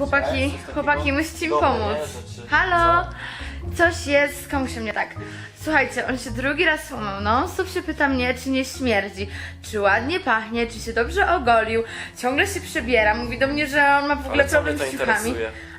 chłopaki, chłopaki, musicie mi pomóc. Halo? Coś jest, komuś się mnie tak. Słuchajcie, on się drugi raz łamał. No, stop się pyta mnie, czy nie śmierdzi, czy ładnie pachnie, czy się dobrze ogolił. Ciągle się przebiera, mówi do mnie, że on ma w ogóle problem z ciuchami.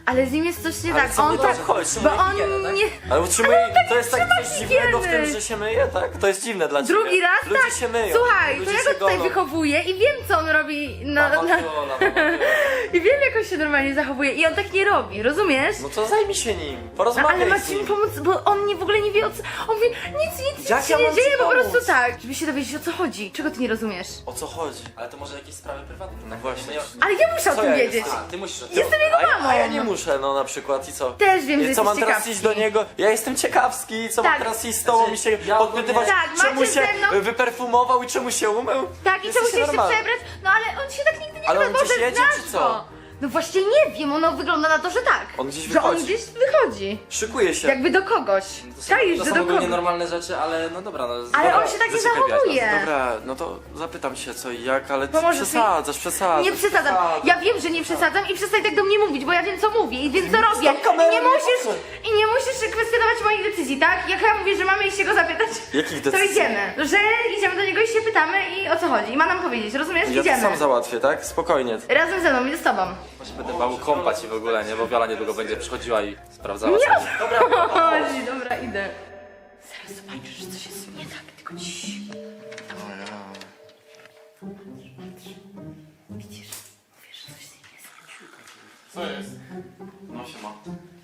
Ale z nim jest coś nie Ale tak. co On tak. obchodzi? Bo on higienę, tak? nie. Ale utrzymuje, tak to jest tak trzyma coś dziwnego w tym, że się myje, tak? To jest dziwne dla ciebie. Drugi raz? Ludzie tak. się myją. Słuchaj, ludzie to ja się go tutaj golą. wychowuję i wiem, co on robi. Na, Mama na, mama. I wiem, jak on się normalnie zachowuje. I on tak nie robi, rozumiesz? No to zajmij się nim, No, porozmawiaj ale z macie mi nim. pomóc, bo on nie w ogóle nie wie o co. On mówi, nic, nic, Jak nic ja się nie mam ci dzieje, po pomóc? prostu tak. Żeby się dowiedzieć o co chodzi. Czego ty nie rozumiesz? O co chodzi? Ale to może jakieś sprawy prywatne. No właśnie. Ale ja muszę o Co tym ja wiedzieć. jestem? A, ty musisz o tym. Jestem jego A ja, mamą. a ja nie muszę, no na przykład i co? Też wiem, że I co mam teraz ciekawski. iść do niego? Ja jestem ciekawski, co Tak. mam teraz iść z tobą i się ja podpytywać, ogólnie- Tak, czemu macie się ze mną- wyperfumował i czemu się umył? Tak, i Jesteście czemu się jeszcze normalni. przebrać? No ale on się tak nigdy nie Ale on przebrał, gdzieś Boże, jedzie, znasz czy co? go. No właśnie nie wiem, ono wygląda na to, że tak. On gdzieś Że on wychodzi. gdzieś wychodzi. Szykuje się. Jakby do kogoś. To są, Czaisz, to że są do ogólnie kogoś. normalne rzeczy, ale no dobra, no. Ale dobra, on się tak nie zaczekaj, zachowuje. Jaśka. Dobra, no to zapytam się co i jak, ale ty Pomożesz mi? przesadzasz, przesadzasz. Nie przesadzam. Ja wiem, że nie przesadzam i przestań tak do mnie mówić, bo ja wiem co mówię i wiem co robię. Kamerą, I nie nie musisz, patrzę. i nie musisz kwestionować moich decyzji, tak? Jak ja mówię, że mamy iść się go zapytać, Jakich to decyzji? idziemy. Że idziemy do niego i się pytamy i o co chodzi. I ma nam powiedzieć, rozumiesz? Ja to idziemy. sam załatwię, tak? Spokojnie. Razem ze mną, idę z tobą. Może będę bał kąpać i w ogóle, nie? Bo Wiola niedługo będzie przychodziła i sprawdzała Nie sobie. o to chodzi, dobra, idę. Zaraz zobaczysz, że coś jest nie tak, tylko ciii. Widzisz, mówisz, że coś jest nie tak. Co jest? No się ma.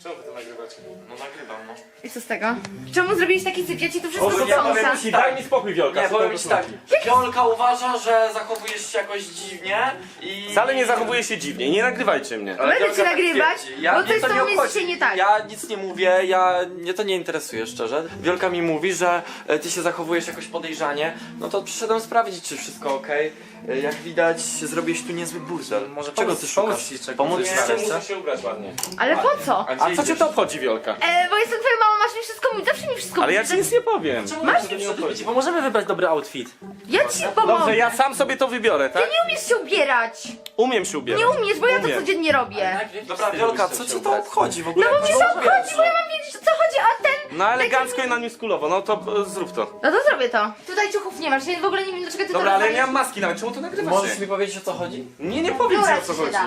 Czemu wy to nagrywacie? No nagrywam, no. I co z tego? Czemu zrobiłeś taki syf? Ja ci to wszystko powiem ci- Daj mi spokój, Wiolka. Nie, co powiem to ci tak. znaczy? Wiolka uważa, że zachowujesz się jakoś dziwnie i... Wcale nie zachowuję się dziwnie, nie nagrywajcie mnie. Ale Będę cię tak nagrywać, twierdzi. ja, bo coś to z nie tobą jest obchodzi. dzisiaj nie tak. Ja nic nie mówię, ja... mnie to nie interesuje szczerze. Wiolka mi mówi, że e, ty się zachowujesz jakoś podejrzanie, no to przyszedłem sprawdzić, czy wszystko okej. E, Jak widać, zrobiłeś tu niezły burdel. Może Czego pomóc- ty pomóc szukasz? ci czegoś Pomóc coś ci Jeszcze znaleźć, czymś? muszę się ubrać ładnie. Ale po co? gdzie A co cię idziesz? to obchodzi, Wiolka? E, bo jestem twoją mamą, masz mi wszystko mówić, zawsze mi wszystko Ale ja mówisz. ci nic nie powiem. Masz nie obchodzi. Ci pomożemy wybrać dobry outfit. Ja ci pomogę. Dobrze, ja sam sobie to wybiorę, tak? Ty nie umiesz się ubierać. Umiem się ubierać. Nie umiesz, bo ja to Umiem. codziennie robię. Dobra, Wiolka, co ci to obchodzi w ogóle? No bo mnie Co to obchodzi, bo ja mam wiedzieć o co chodzi, a ten... No elegancko i na newskulowo, no to e, zrób to. No to zrobię to. Tutaj ciuchów nie masz, ja w ogóle nie wiem dlaczego ty Dobra, to ale ja nie mam maski nawet, czemu to nagrywasz? Możesz mi powiedzieć o co chodzi? Nie, nie powiem ci o co chodzi.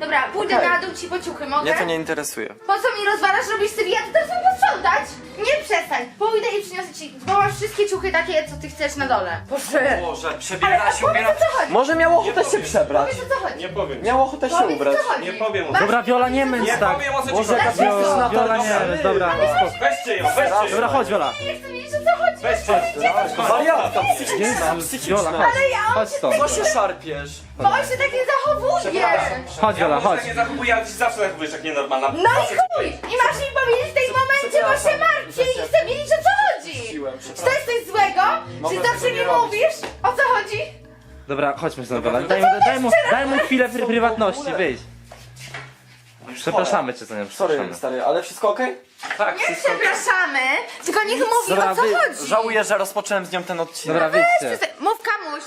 Dobra, pójdę Okej. na dół ci po ciuchy, mogę? Mnie to nie interesuje. Po co mi rozwalasz, robisz sobie, ja to teraz mam posprzątać? Nie przestań, pójdę i przyniosę ci, bo masz wszystkie ciuchy takie, co ty chcesz na dole. Boże. Boże, Ale przebiera a się, powiedz ubiera... o co chodzi, Może miał ochotę się powiem. przebrać. powiedz o co chodzi. Nie powiem. Miał ochotę się Powiedz ubrać. o co chodzi. Nie powiem o tym. Dobra, Wiola, nie myć Nie tak. powiem o co ci Boże, chodzi. jaka Wiola, tarcza. nie, dobra. Weźcie ją, weźcie ją. Dobra, chodź, Wiola. Nie chcę wiedzieć o co chodzi. Weźcie. Wariatka, psychiczna, psychiczna. chodź. Ale ja Chodź się stąd. Co się szarpiesz? bo on się tak nie zachowuje. Chodź, może chodź. tak nie zachowuję, ale ty zawsze zachowujesz jak nienormalna. No i chuj! I masz mi powiedzieć w tym momencie, bo się martwię i chcę wiedzieć o co chodzi. Siłem, Czy to przepraszam. jest coś złego? Mogę Czy tego zawsze nie robić. mówisz? O co chodzi? Dobra, chodźmy stąd, Wiola. Daj mu, daj mu, daj mu chwilę pry- prywatności, wyjdź. Przepraszamy cię za nią, Sorry, przepraszamy. stary, ale wszystko okej? Tak, Nie wszystko. przepraszamy, tylko niech mówi Dobra, o co wy- chodzi. Żałuję, że rozpocząłem z nią ten odcinek. Dobra, wyjdźcie. Przestań- Mów kamuś.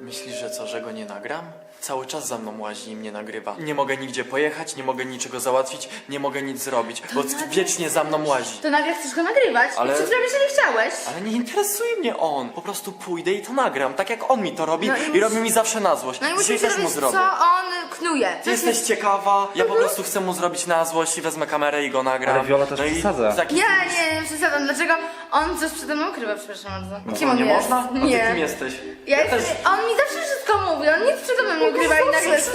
Myślisz, że co, że go nie nagram? Cały czas za mną łazi i mnie nagrywa. Nie mogę nigdzie pojechać, nie mogę niczego załatwić, nie mogę nic zrobić, bo wiecznie za mną łazi. To nagle chcesz go nagrywać? Ale- Ale... Przed chwilą jeszcze nie chciałeś. Ale nie interesuje mnie on. Po prostu pójdę i to nagram, tak jak on mi to robi No i i, mus- robi mi zawsze na złość. No i Dzisiaj musimy też mu robić, zrobię. co on knuje. Ty jesteś ciekawa, ja po prostu chcę mu zrobić na złość i wezmę kamerę i go nagram. Ale Viola też no i przesadza. taki- Nie, nie, nie przesadzam. Dlaczego on coś przede mną ukrywa, przepraszam bardzo. Kim on nie jest? można? A ty Nie. kim jesteś? Ja jestem, on mi zawsze wszystko mówi, on nic przede mną nie ukrywa i nagle coś.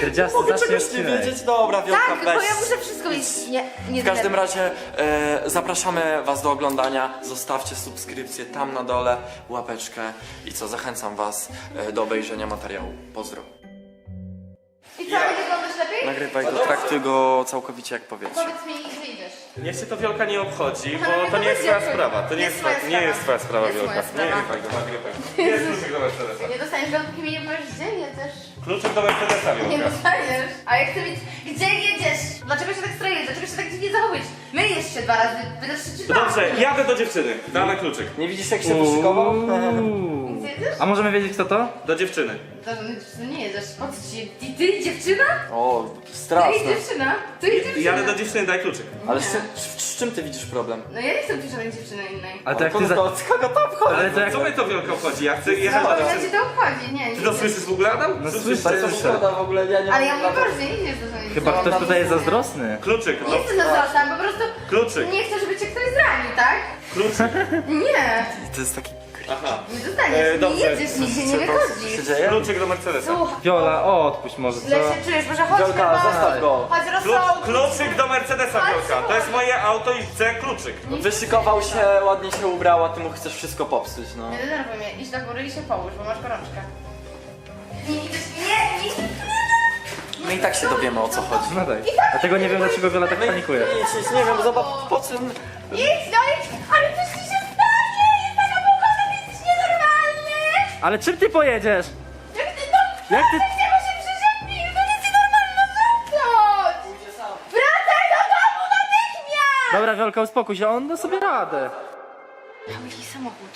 Dredziasty, Mogę zacznij czegoś nie odcinek. wiedzieć? Dobra, Wielka, Tak, weź. bo ja muszę wszystko wiedzieć. Nie, nie W każdym denerwuj. razie e, zapraszamy Was do oglądania. Zostawcie subskrypcję tam na dole, łapeczkę i co, zachęcam Was e, do obejrzenia materiału. Pozdro. I co, nie lepiej? Nagrywaj go, traktuj go całkowicie jak powietrze. Powiedz mi, gdzie idziesz. Niech się to Wiolka nie obchodzi, bo to nie jest twoja sprawa. To nie jest twoja, nie jest twoja sprawa, Jest moja Nie sprawa. jest tego, nagrywaj. Nie jest kluczyk do Mercedesa. Nie dostaniesz go, dopóki mi nie powiesz, gdzie jedziesz. Kluczyk do Mercedesa, Nie dostaniesz. A ja chcę wiedzieć, gdzie jedziesz? Dlaczego się tak stroisz? Dlaczego się tak dziwnie zachowujesz? My jeszcze dwa razy, wydasz trzy czy No dwa. dobrze, jadę do dziewczyny. Damy kluczyk. Nie widzisz jak się wyszykował? Jedziesz? A możemy wiedzieć kto to? Do dziewczyny. To no nie jedziesz. Po co ci? Ty, ty dziewczyna? O, Ty straszne. dziewczyna? Ty dziewczyna? Jadę do dziewczyny, daj kluczyk. Ale z, z, z czym ty widzisz problem? No ja nie chcę tu żadnej dziewczyny innej. Ale to jak to, ty za... to, z kogo to obchodzi? Ale to jak... Co mnie to wielko obchodzi? Ja chcę jechać No, do dziewczyny. cię to obchodzi, nie, nie. Ty to słyszysz w ogóle, Adam? No Co słyszę, To słyszysz? jest słyszę. szkoda w ogóle, ja nie Ale ja mam mówię poważnie, nie idziesz do żadnej Chyba dziewczyny. ktoś tutaj jest zazdrosny. Kluczyk, no. Nie chcę zazdrosna, po prostu Kluczyk, nie chcę, żeby cię ktoś zranił, tak? kluczyk. Nie, To jest taki... Aha. nie dostaniesz, E, nie dobrze. jedziesz, nigdzie nie wychodzisz. dzieje? Kluczyk do Mercedesa. Słuchaj, Viola, odpuść może, źle co? się czujesz, może chodźmy, Wiolka, bo- zostaw go. Chodź, Klu, rozsądku. kluczyk do Mercedesa, Wielka. To jest moje auto i chcę kluczyk. Wyszykował się, ładnie się ubrał, a ty mu chcesz wszystko popsuć, no. Nie denerwuj mnie, idź do góry i się połóż, bo masz gorączkę. Nie, nie, nie, nie, My i tak się dowiemy o co chodzi. No daj. Dlatego nie wiem dlaczego Viola tak panikuje. Nic, nic, nie wiem, zobacz, po czym... Idź, no idź, ale coś Ale czym ty pojedziesz? Jak ty, no, Jak ty... Czemu się przyczepił? To jest nienormalna rzecz! Wracaj do domu natychmiast! Dobra Wiolka, uspokój się, on da sobie radę. Miał jakiś samochód.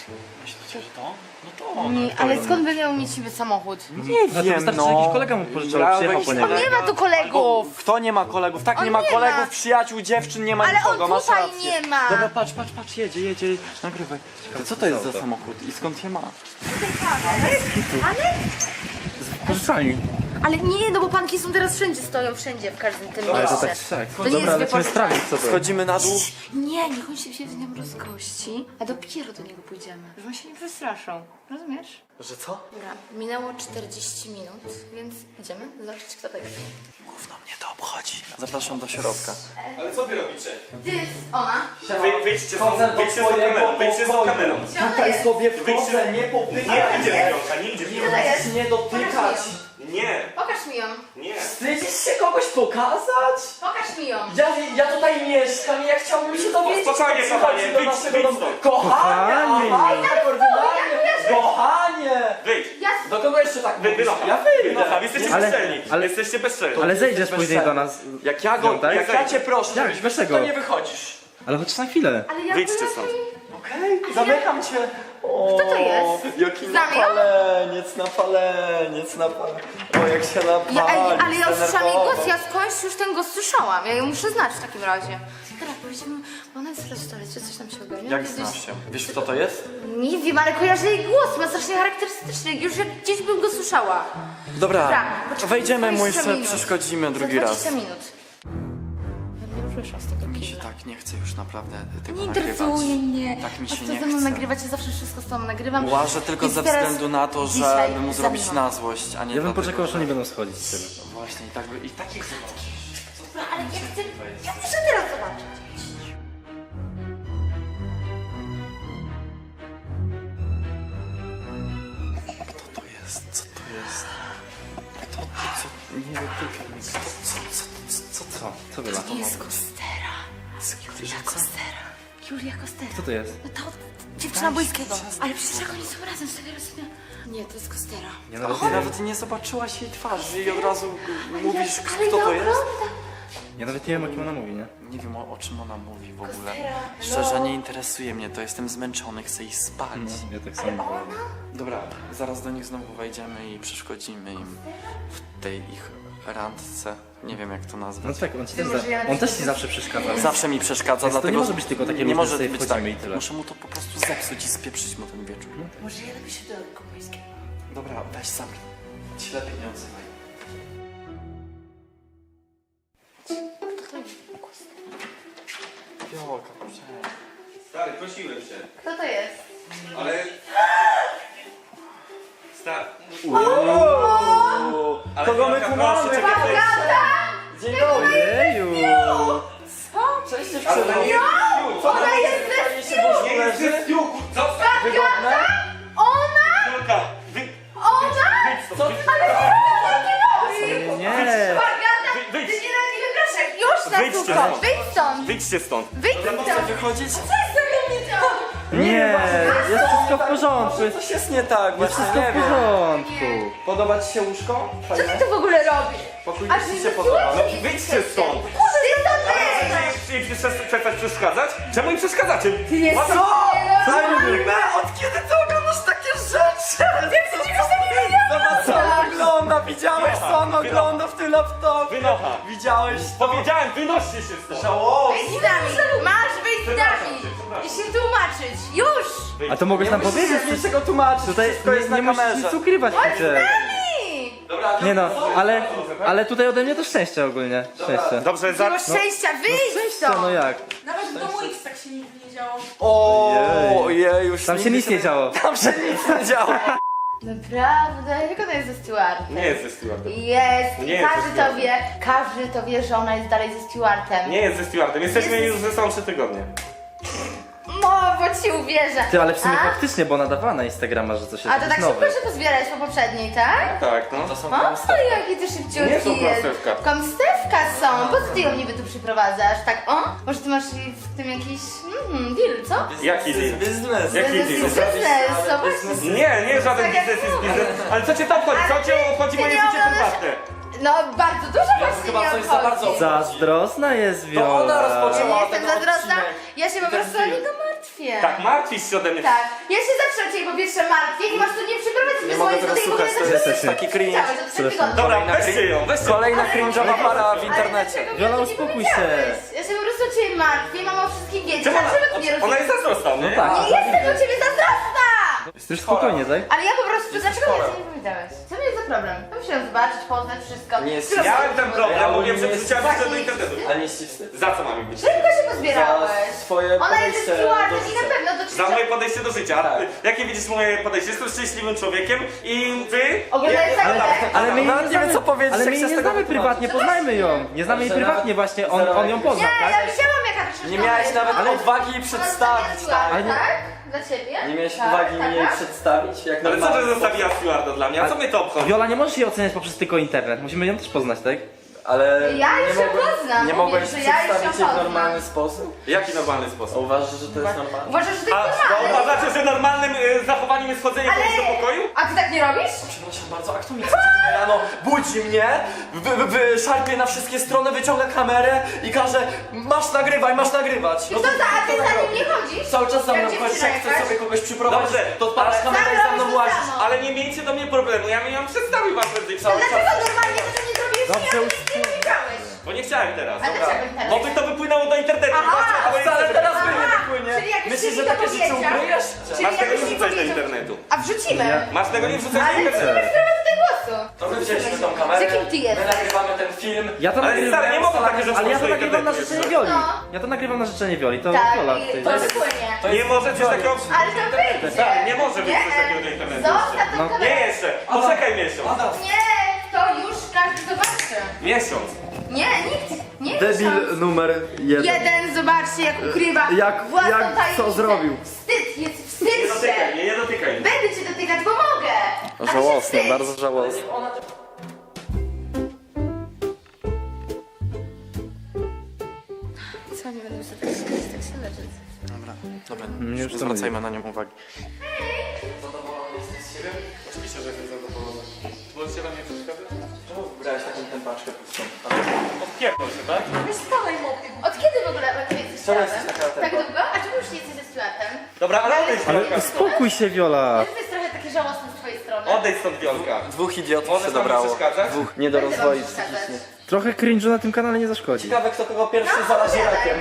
Myślicie, że to? No to Nie, ale skąd by miał mieć niby samochód? Nie No to wystarczy, że jakiś kolega mu pożyczał, Ja przyjechał weź- po niego. On nie ma tu kolegów! Kto nie ma kolegów? Tak, On nie ma nie kolegów, ma. przyjaciół, dziewczyn, nie ma Ale nikogo, on masz tutaj rację. nie ma! Dobra, patrz, patrz, patrz, jedzie, jedzie, nagrywaj. Co to jest za samochód i skąd je ma? Ale? Pożyczalni. Ale nie, no bo panki są teraz wszędzie, stoją wszędzie, w każdym tym Ale to mieście. tak, tak. To nie Dobra, jest lecimy sprawdzić co to jest. Schodzimy na dół. Nie, niech on się z nią rozgości, a dopiero do niego pójdziemy. Że on się nie przestraszą, rozumiesz? Że co? Dobra, minęło 40 minut, więc idziemy zobaczyć kto to jest. Gówno mnie to obchodzi. Zapraszam do środka. Ale co wy robicie? Ty, ona. Wy, wyjdźcie stąd, wyjdźcie z kamerą, wyjdźcie z kamerą. Tutaj sobie wchodzę, nie Nie popychaj idzie mnie. Nie idzie To Wielka. jest. Nie dotykać. Nie, Pokaż mi ją, nie. Wstydzisz się kogoś pokazać? pokaż mi ją. Ja, ja tutaj mieszkam i ja chciałbym się dowiedzieć, Spokojnie, co kochanie, przychodzi do wyjdź- naszego wyjdź domu. stąd. Kochanie! Kochanie. aha, ordynarnie. Kochanie! Wyjdź. Ja Do kogo jeszcze tak Wy, mówisz? wynocha. Ja wyjdę. Wynocha, wy jesteście Ale- bezczelni. ale- Jesteście bezczelni. Ale zejdziesz Bez później do nas. Jak ja go, Piątek? jak ja cię proszę, Jak? żebyś tego. to nie wychodzisz. Ale chociaż na chwilę. Ale ja Wyjdźcie byłem- stąd. Okej, zamykam cię. O, Kto to jest? Jaki ją? napaleniec, napaleniec, napaleniec. O, jak się napali. Ja, ej, ale ja usłyszałam jej głos, ja skądś już ten głos słyszałam. Ja ją muszę znać w takim razie. Dobra, powiedziałam, bo ona jest w restauracji, coś tam się ogarnia. Jak Gdzieś- znasz się? Wiesz kto to jest? Nie wiem, ale kojarzę jej głos, ma strasznie charakterystyczny. Już jak gdzieś bym go słyszała. Dobra, Dobra, poczekaj, wejdziemy mu 20 jeszcze minut. przeszkodzimy Za drugi raz. 20 minut. Ruszę z tego Mi się tak nie chce już naprawdę tego Nie nagrywać. interesuje mnie. Tak mi A się co nie ze mną chce. nagrywać? Ja zawsze wszystko z tobą nagrywam. Łażę tylko Więc ze teraz względu na to, że dzisiaj by mu zrobić na złość, a nie Ja bym dlatego, poczekał, aż że- oni będą schodzić z tego. No Właśnie, i tak by, i takich zobaczysz. Dobra, ale ja chcę, ja muszę teraz zobaczyć. Co to jest? Co to jest? Kto to? Co? Nie mnie. Kto? Co? Co? Co? Viola? To jest Kostera. Julia Kostera. Julia Kostera. Co to jest? No to dziewczyna bońskiego. Ale przecież jak oni są razem, z tego rozumiem. Nie, to jest Kostera. Nie Ty nawet, nawet nie zobaczyłaś jej twarzy i od razu mówisz, Ale kto ja to jest? oglądam. ja nawet nie wiem o kim ona mówi, nie? Nie wiem o, o czym ona mówi w ogóle. Kostera, Szczerze no. nie interesuje mnie to, jestem zmęczony, chcę iść spać. No, ja tak samo. Dobra, zaraz do nich znowu wejdziemy i przeszkodzimy im w tej ich randce. Nie wiem jak to No nazwać. tak, on ci też, za, on też ci zawsze przeszkadza. Zawsze mi przeszkadza, Więc to dlatego... nie może być tylko takie Nie luźne, może sobie być wchodzimy tak. i tyle. Muszę mu to po prostu zepsuć i spieprzyć mu ten wieczór. Może ja napiszę do Komońskiego. Dobra, weź sam. Ci lepiej nie odzywaj. Fiolka, proszę. Stary, prosiłem się. Kto to jest? Ale... Stary... Ale Kogo my tu mamy? jest- Dzień dobry! Jeju! Cześć Ale to nie jest Ona jest ze Pani się Nie jest ze Stu! Zostaw! Wygodne? Ona! Wielka! Wy... Ona! Co ty? Nie! Agata! Wy- wyjdź. Ty nienawidzę groszek! Już na Wyjdźcie sucho! stąd. Wyjdź stąd! Wyjdźcie stąd! Wyjdź stąd! Co jest nie? Nie! Jest wszystko w porządku, Może jest coś jest nie tak, jest właśnie wszystko nie w wiem. porządku. Podoba ci się łóżko? Co Fajne? ty tu w ogóle robisz? Pokój Aż ci się podoba. mi wyjdźcie stąd. Kurde, ty chcecie jej przestać- przeszkadzać? Czemu im przeszkadzacie? Ty jest Co? nienormalny. Anime? Od kiedy ty oglądasz takie rzeczy? Zobacz co on ogląda, widziałeś co on ogląda w tym laptopie? Wynocha. Widziałeś to? Powiedziałem, wynoście się stąd. Żałosne. Wyjdź z nami! Masz wyjść z nami! I się tłumaczyć! Już! A to mogłeś nam powiedzieć? Musisz niczego tłumaczyć, Tutaj wszystko nie, jest na nie musisz kamerze. nic ukrywać przecież. Nami! Dobra, Nie no, ale, ale tutaj ode mnie to szczęście ogólnie. Szczęście. Dobrze, Nie za... masz szczęścia, wyjdź Szczęście, stąd! no jak? Nawet w domu X tak się nigdy nie działo. O, jej, już Tam się nic nie działo. Tam się nic nie działo. Naprawdę? Jak ona jest ze Stewartem? Nie jest ze stewardem. Jest, Nie jest każdy ze to wie, każdy to wie, że ona jest dalej ze Stewartem. Nie jest ze stewardem. Jesteśmy Jest- już ze sobą trzy tygodnie. No, ci uwierzę. Ty, ale w sumie A? faktycznie, bo ona dawała na Instagrama, że coś jest A to tak nowe. szybko się pozbierałeś po poprzedniej, tak? Tak, no. To są O, jaki ty szybciutki Nie są jest. kąstewka. Kąstewka są. Po co ty ją niby tu przyprowadzasz? Tak, o? Może ty masz w tym jakiś mm, deal, co? Jaki deal? Biznes. Jaki Biznes, deal? biznes, no właśnie. Nie, nie żaden Tak jak biznes jest mówię. biznes. Ale co cię tam chodzi? Co cię obchodzi moje życie prywatne? No, bardzo dużo właśnie chyba coś za bardzo obchodzi. Zazdrosna jest To Viola. ona Ja rozpoczęła nie jestem zazdrosna, odcinek. ja się po ten prostu o film. niego martwię. Tak, martwisz się ode mnie. Tak, ja się zawsze o ciebie po pierwsze martwię i masz tu nie przyprowadzić Nie bez mogę mojej i w ogóle słuchać, to jest nie taki cringe. trzech tygodni? Dobra, Kolejna weźcie ją, weźcie ją. Kolejna cringe'owa para w Ale internecie. dlaczego mi Wiola, nie uspokój powiedziałeś? się. Ja się po prostu o ciebie martwię, mam o wszystkim wiedzieć, Czemu ona, ty nie ona rozumiesz? jest zazdrosna, nie? tak. Nie jestem do ciebie zazdrosna! Już spokojnie, tak? Ale ja po prostu, dlaczego chora. mi o tym nie powiedziałeś? Problem? Ja musiałam zobaczyć, poznać wszystko. Nie jest- Szybko Miałem ten problem, Ja mówię, nie Tak, się do internetu. A nie ci wstyd? Za co mamy być? Szybko się pozbierałeś. Za swoje Ona jest podejście stewardem do i na życia. pewno do Za moje podejście do życia. Tak. Jakie widzisz moje podejście? Jestem szczęśliwym człowiekiem i wy... Oglądałeś Ja- ale, Ale my jej Nawet nie nie wiem, znamy, co powiedzieć, ale jak my się jej z nie tego znamy wytłumaczyć. prywatnie, poznajmy ją. Nie znamy jej prywatnie właśnie, on, ją pozna, Nie, tak? ja to Nie miałeś nawet odwagi jej przedstawić, tak? Ale tak? Dla ciebie? Nie miałeś tak, odwagi tak, mi jej tak? przedstawić, jak Ale co normalny ty zostawiła stewarda dla mnie? A co mnie to obchodzi? Viola, nie możesz jej oceniać poprzez tylko internet, musimy ją też poznać, tak? Ale Ja już nie się mogłem- poznam, Nie mówię, mogłeś że ja już się przedstawić jej w poznam. normalny sposób? Jaki normalny A sposób? uważasz, że to jest normalne? Uważasz, że to A jest to normalne? uważacie, że normalnym y, zachowaniem jest chodzenie Ale... komuś do pokoju? A ty tak nie robisz? Przepraszam bardzo, a kto mi codziennie rano budzi mnie, wy, wy, wy, szarpie na wszystkie strony, wyciąga kamerę i każe masz nagrywaj, masz nagrywać. No to za, a ty za tak nim nie chodzisz? Cały czas za Jak mną dziewczyna chodzisz, jak chcesz jakaś? sobie kogoś przyprowadzić, Dobrze, to odpalasz ale- kamerę i za mną Sam to łazisz. samo. Ale nie miejcie do mnie problemu, ja mi ją przedstawił wam prędzej To cały dlaczego czas. normalnie to nie? Dobrze, już- wiedziałeś. Bo nie chciałem teraz. A dlaczego teraz? Bo by to wypłynęło do internetu. Aha, o to jest Wcale teraz by nie Aha, wypłynie. czyli jakbyś Myślisz, że to takie rzeczy powiedział. ukryjesz? Czyli Masz tego nie wrzucać do powiedział- internetu. A wrzucimy. Masz tego nie wrzucać do Ale ty nie internetu. masz prawa do tego głosu. To my wzięliśmy tą kamerę, Z jakim ty my jesteś? nagrywamy ten film. Ja to Ale nagrywam, stary, nie mogę takie rzeczy ale ja to wrzucać do nagrywam na internetu. życzenie Violi. No. Ja to nagrywam na życzenie Violi, to Tak, i tutaj. to jest- wypłynie. To Nie może coś takiego... Ale to wyjdzie. Tak, nie może być Nie. coś takiego do internetu Zostaw tą No. kamerę. Nie jeszcze. Poczekaj miesiąc. Nie, to już każdy zobaczy. Miesiąc. Nie, nikt. Nie Debil numer jeden. Jeden, zobaczcie jak ukrywa Jak- własną jak co tajemnicę. zrobił. Wstyd, jest Nie wstyd dotykaj się. mnie, nie dotykaj mnie. Będę cię dotykać, bo mogę. Ty się Żałosne, wstydź. bardzo żałosne. Co, nie będę już tak się tak się leczyć. Dobra, dobra, Mnie już to zwracajmy na nią uwagi. Oczywiście, że jestem zadowolony. Możecie na mnie przeszkadzać? Czemu wybrałeś taką tępaczkę pustą? Odpierdol się, tak? Wiesz, spadaj mopy. Od kiedy w ogóle ty jesteś Czemu jesteś taka Tak długo? A czemu już nie jesteś ze Stuartem? Dobra, ale odejdź Ale uspokój się Viola. To jest trochę takie żałosne z twojej strony. Odejdź stąd Wiolka. Dwóch idiotów się nie dobrało. Dwóch Będę wam przeszkadzać. psychicznie. Trochę cringe'u na tym kanale nie zaszkodzi. Ciekawe kto kogo pierwszy zarazi rakiem.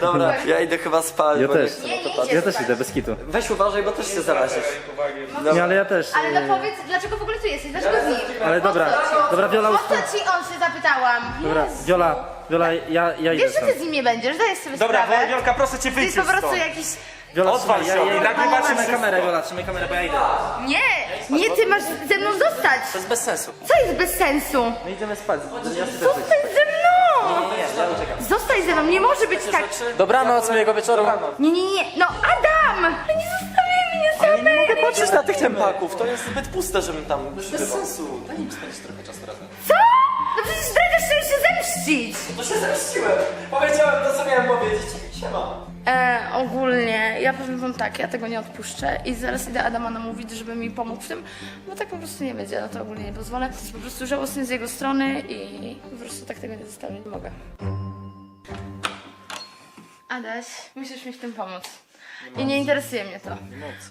Dobra, ja idę chyba spać, Ja bo też. nie chcę na to patrzeć. Ja też idę, bez kitu. Weź uważaj, bo też się zarazisz. Nie, ale ja też. Ale no powiedz, dlaczego w ogóle tu jesteś? Dlaczego z nim? Ale dobra? Dobra, Viola, Po co ci on się zapytałam? Dobra, Jezu. Viola, Viola, ja, ja idę Wiesz, że stąd. ty z nim nie będziesz, dajesz sobie Dobra, sprawę. Wiolka, proszę cię Ty wyjść jest po już prostu stąd. jakiś... Viola, Odwal słuchaj, się, ja, ja, nagrywacie trzymaj wszystko. kamerę, Viola, trzymaj kamerę, bo ja idę. Nie, nie, ty masz ze mną zostać. To jest bez sensu. Co jest bez sensu? My idziemy spać. Ja sobie Zostań ze mną! Zostań ze mną, nie może być tak. Dobranoc, miłego wieczoru. Nie, nie, nie, no Adam! Na tych tempaków, to jest zbyt puste, żebym tam przybywał. Bez sensu. Daj im spędzić trochę czasu razem. Co? No przecież zdradzisz, chcesz się zemścić! To się zemściłem. Powiedziałem to, co miałem powiedzieć. Siema. E, ogólnie, ja powiem wam tak, ja tego nie odpuszczę i zaraz idę Adama namówić, żeby mi pomógł w tym, bo tak po prostu nie będzie, no to ogólnie nie pozwolę. To jest po prostu żałosne z jego strony i po prostu tak tego nie zostawię, nie mogę. Adaś, musisz mi w tym pomóc. I nie interesuje mnie to.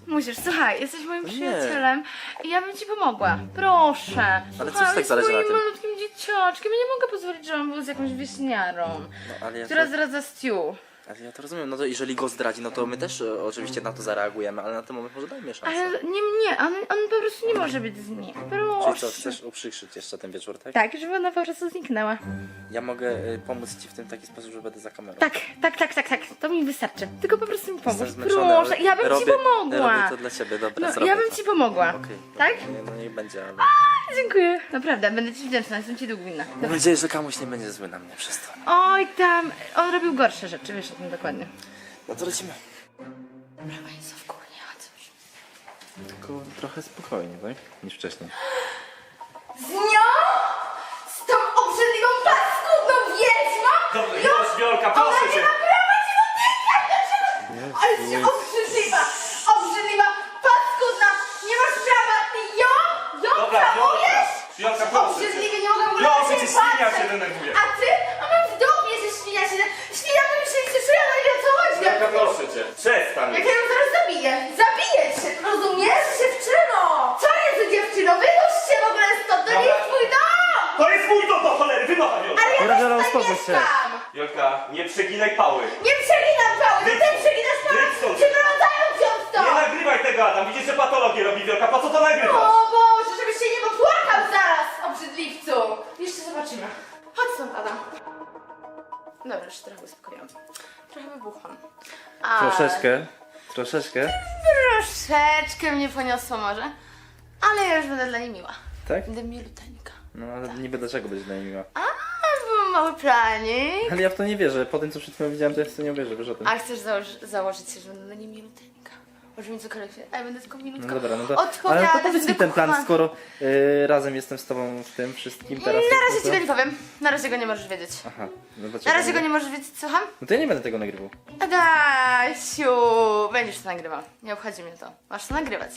Musisz, słuchaj, jesteś moim przyjacielem i ja bym ci pomogła. Proszę. Ale coś tak zależy na jest tym. moim malutkim dzieciaczkiem. Ja nie mogę pozwolić, że on był z jakąś wieśniarą, No, ale ja, która to, zdradza Stu. Ale ja to rozumiem, no to jeżeli go zdradzi, no to my też e, oczywiście na to zareagujemy, ale na ten moment może dajmy szansę. Ale nie mnie, on, on po prostu nie może być z nim. Czyli Proszę. co, chcesz uprzykrzyć jeszcze ten wieczór, tak? Tak, żeby ona po prostu zniknęła. Ja mogę y, pomóc ci w tym taki sposób, że będę za kamerą. Tak, tak, tak, tak, tak. To mi wystarczy. Tylko po prostu mi pomóż. Jestem zmęczony, Proszę, ale ja bym robię, ci pomogła. Robię to dla ciebie, dobra, No, zrobię ja bym to. ci pomogła. Okej. Tak? Nie, No niech będzie, ale... Dziękuję. Naprawdę, będę ci wdzięczna, jestem ci winna. Mam nadzieję, że kamuś nie będzie zły na mnie przez to. Oj, tam, on robił gorsze rzeczy, wiesz o tym dokładnie. No to lecimy. Oni są w kurnie, a cóż. Tylko trochę spokojnie, tak? Niż wcześniej. Z nią? Z tą obrzydliwą paskudną wiedźmą? Dobrze, już Wiolka, proszę cię. Ale się obrzydliwa, obrzydliwa, paskudna, nie masz prawa, ty ją, ją Dobra, Wiolka, całujesz? Wiolka, proszę cię. Obrzydliwie nie mogę w ogóle Proszę na cię, ciebie świnia patrzeć. się denerwuje. A ty? A mam w dupie, że świnia się, świnia by mi się nie cieszyła, no i o Wiolka, proszę cię. Przestań. Jak ja ją zaraz zabiję, zabiję cię, rozumiesz, dziewczyno? Co jest dziewczyno, wynoś się w ogóle stąd, to nie jest twój dom! To jest mój dom do cholery, wynocha Wiolka. Ale ja Dobra, też tutaj uspokój się. mieszkam! Wiolka, nie przeginaj pały. Nie przeginam cały, to ty przeginasz Wyjdź stąd. przeprowadzając ją Nie stąd! nagrywaj tego, Adam. Widzisz, że patologię robi Wiolka. Po co to nagrywasz? O Boże, żebyś się nie popłakał zaraz, obrzydliwcu! Jeszcze zobaczymy. Chodź stąd, Adam. Dobra, już trochę uspokoiłam. Trochę wybuchłam. A, Troszeczkę, troszeczkę. Troszeczkę mnie poniosło może. Ale ja już będę dla niej miła. Tak? Będę miluteńka. No ale niby dlaczego będzie dla niej miła. A, był mały planik. Ale ja w to nie wierzę. Po tym, co przed chwilą widziałem, to ja w to nie wierzę, wiesz o tym. A chcesz założy, założyć się, że będę dla niej miluteńka? Może mi cokolwiek się... A ja będę tylko milutką. No dobra, no to. Ale to powiedz mi będę ten plan, skoro y, razem jestem z tobą w tym wszystkim teraz. Na razie ci go nie powiem. Na razie go nie możesz wiedzieć. Aha, no dlaczego? Na razie go nie możesz wiedzieć, słucham? No to ja nie będę tego nagrywał. Adasiu, będziesz to nagrywał. Nie obchodzi mnie to. Masz to nagrywać.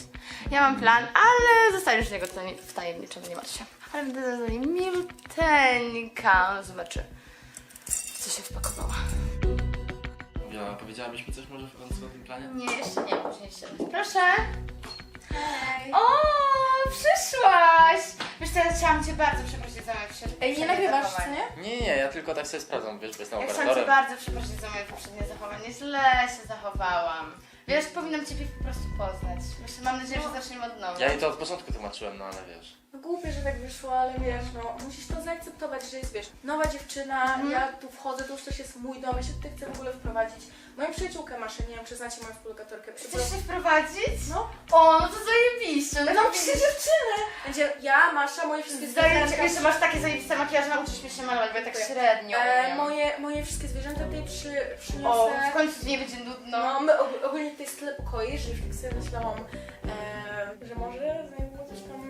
Ja mam plan, ale zostaniesz w niego nie- wtajemniczony, nie martw się. Ale będę za nim miluteńka. No zobaczy, co się wpakowała. Wiola, powiedziałabyś mi coś może w końcu o tym planie? Nie, jeszcze nie, później jeszcze. Proszę. O, przyszłaś! Wiesz co, ja chciałam cię bardzo przeprosić za moje poprzednie Ej, nie nagrywasz, co zachowanie. nie? Nie, nie, ja tylko tak sobie sprawdzam, wiesz, bo jestem Ja chciałam cię operatorem. bardzo przeprosić za moje poprzednie zachowanie. Źle się zachowałam. Wiesz, powinnam ciebie po prostu poznać. Myślę, mam nadzieję, że zaczniemy od nowa. Ja jej to od początku tłumaczyłem, no ale wiesz. No głupie, że tak wyszło, ale wiesz, no musisz to zaakceptować, że jest, wiesz, nowa dziewczyna, ja tu wchodzę, to już też jest mój dom, ja się tutaj chcę w ogóle wprowadzić. Moją przyjaciółkę masz, nie wiem, czy znacie moją współlokatorkę. Chcesz się wprowadzić? No, O, no to zajebiście. No no to trzy dziewczyny! Będzie ja, Masza, moje wszystkie zwierzęta. Wiesz, że masz takie zajebiste makijaże, nauczysz mnie się malować, bo ja tak średnio E, umiem. moje, moje wszystkie zwierzęta tutaj przy, O, przyniosę. w końcu nie będzie nudno. No, my og- ogólnie tutaj jest tyle pokoi, że już tak sobie myślałam, e, że może niedługo coś tam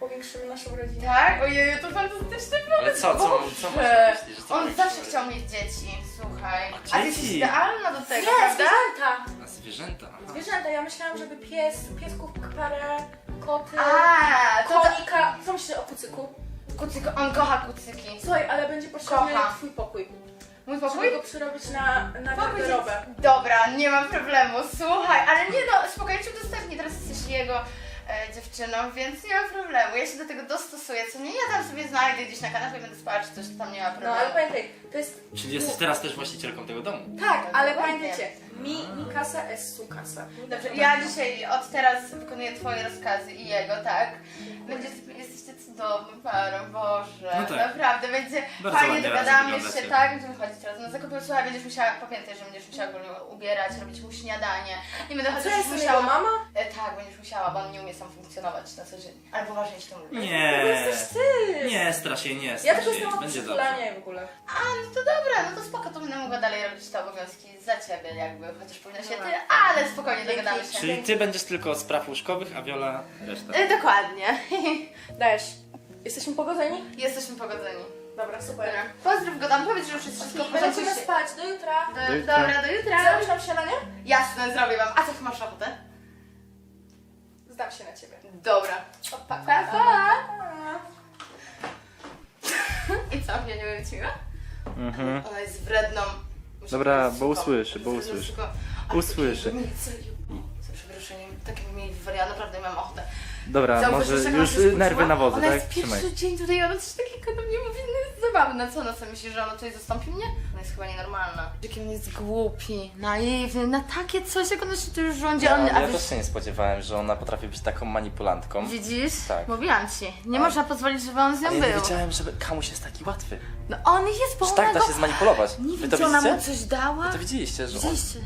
powiększymy naszą rodzinę. Tak? Ojej, to fantastyczny pomysł. Ale co, co, co masz na Boże. myśli? Że co On zawsze chciał mieć dzieci, słuchaj. A A ty jesteś dzieci? idealna do tego, Nie, prawda? zwierzęta! Na zwierzęta. aha. Zwierzęta, ja myślałam, żeby pies, piesków, parę, koty, A, to ta... konika. Co myślisz o kucyku? Kucyk, on kocha kucyki. Słuchaj, ale będzie potrzebny Kocha. twój pokój. Mój Żeby pokój? go przerobić na, na Pokój garderobę. Dobra, nie ma problemu, słuchaj, ale nie no, spokojnie cię udostępnię, teraz jesteś jego e, dziewczyną, więc nie ma problemu, ja się do tego dostosuję, co nie, ja tam sobie znajdę gdzieś na kanapie, będę spała, czy coś, to tam nie ma No problemu. ale pamiętaj, to jest... Czyli jesteś teraz też właścicielką tego domu? Tak, ale pamiętajcie, mi, mi kasa, es su kasa. Dobrze, ja dzisiaj od teraz wykonuję twoje rozkazy i jego, tak? Będzie, cudowną parą, Boże, No tak. naprawdę, będzie Bardzo fajnie ładnie dogadamy razem się, wyglądacie. tak? Będziemy chodzić razem na zakupy, słuchaj, będziesz musiała, pamiętaj, że będziesz musiała go ubierać, robić mu śniadanie, nie będę co, chociaż musiała... mama? E, tak, będziesz musiała, bo on nie umie sam funkcjonować na co dzień. Ale poważnie się to mówi. Nie. Jesteś ty! Nie, strasz się, nie Ja strasz się. jestem od Będzie dobrze. i w ogóle. A, no to dobra, no to spoko, to będę mogła dalej robić te obowiązki za ciebie jakby, chociaż powinna się ty, Dobra. ale spokojnie dogadamy się. Czyli ty będziesz tylko od spraw łóżkowych, a Wiola reszta. E, dokładnie. Dajesz. Jesteśmy pogodzeni? Jesteśmy pogodzeni. Dobra, super. Dobra. Pozdrów go tam, powiedz, że już jest wszystko w porządku. Będziemy spać, do jutra. Do, Do jutra. dobra, do jutra. Zrobisz nam śniadanie? Jasne, zrobię wam. A co ty masz ochotę? Zdam się na ciebie. Dobra. Pa, pa, pa, pa. I co, mnie nie wróciła? Mhm. Ona jest wredną. Muszę Dobra, bo usłyszy, bo usłyszy. usłyszy. Co, za przeproszeniem, takiego mi wariat, naprawdę mam ochotę. Dobra, może ona już y, nerwy na wodzy, Ona tak? jest pierwszy Trzymaj. dzień tutaj, ona coś takiego do mnie mówi, no jest zabawne. Co ona sobie myśli, że ona tutaj zastąpi mnie? Ona jest chyba nienormalna. Jaki on jest głupi, naiwny, na takie coś, jak ona się tu już rządzi. Ja, on, a ja wy- też się nie spodziewałem, że ona potrafi być taką manipulantką. Widzisz? Tak. Mówiłam ci. Nie A. można pozwolić, żeby on z nią Ale ja nie był. wiedziałem, że kamuś jest taki łatwy. No on jest, bo Że ona tak da go... się zmanipulować. Nie Wy wiem, to czy ona mu widzicie? coś dała. Wy to widzieliście, że on... Widzieliście?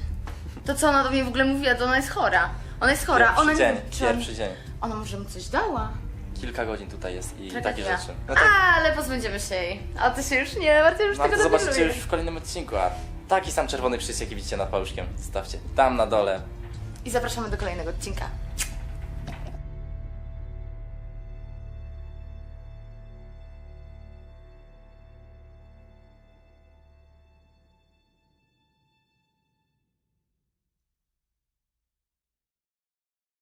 To co ona do mnie w ogóle mówiła, to ona jest chora. Ona jest chora, Pierwszy ona nie dzień, wiem, czy on... pierwszy dzień. Ona może mu coś dała. Kilka godzin tutaj jest i takie rzeczy. No tak, Ale pozbędziemy się jej. A ty się już nie, Marta już no to tego zobaczycie dopilnuje. już w kolejnym odcinku, a taki sam czerwony przycisk jaki widzicie nad paluszkiem. Stawcie tam na dole. I zapraszamy do kolejnego odcinka.